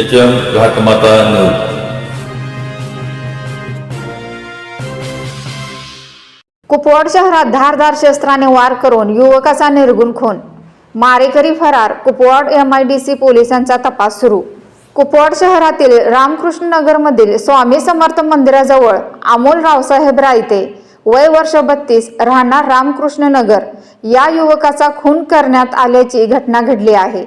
H M Ghatmata news Kupwad शहरात धारदार शस्त्राने वार करून युवकाचा निर्गुण खून. मारेकरी फरार कुपवाड एमआयडीसी पोलिसांचा तपास सुरू. कुपवाड शहरातील रामकृष्ण नगरमधील स्वामी समर्थ मंदिराजवळ अमोल रावसाहेब रायते वय वर्ष बत्तीस राहणार रामकृष्ण नगर या युवकाचा खून करण्यात आल्याची घटना घडली आहे.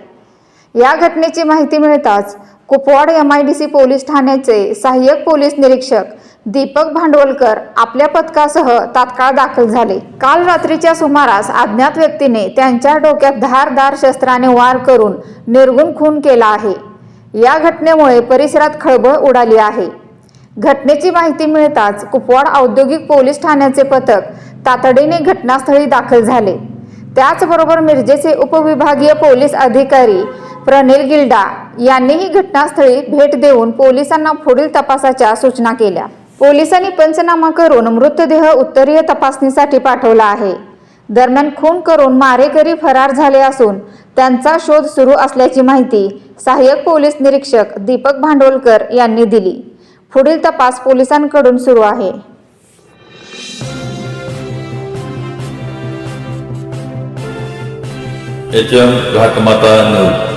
या घटनेची माहिती मिळताच Kupwad M I D C police ठाण्याचे सहाय्यक पोलीस निरीक्षक दीपक भांडवलकर आपल्या पथकासह तात्काळ दाखल झाले. काल रात्रीच्या सुमारास अज्ञात व्यक्तीने त्यांच्या डोक्यात धारदार शस्त्राने वार करून निर्गुण खून केला आहे. या घटनेमुळे परिसरात खळबळ उडाली आहे. घटनेची माहिती मिळताच कुपवाड औद्योगिक पोलीस ठाण्याचे पथक तातडीने घटनास्थळी दाखल झाले. त्याचबरोबर मिरजेचे उपविभागीय पोलीस अधिकारी प्रनिल गिल्डा यांनीही घटनास्थळी भेट देऊन पोलिसांना पुढील तपासाच्या सूचना केल्या. पोलिसांनी पंचनामा करून मृतदेह उत्तरीय तपासणीसाठी पाठवला आहे. दरम्यान खून करून मारेकरी फरार झाले असून त्यांचा शोध सुरू असल्याची माहिती सहाय्यक पोलीस निरीक्षक दीपक भांडवलकर यांनी दिली. पुढील तपास पोलिसांकडून सुरू आहे. H M Ghatmata news.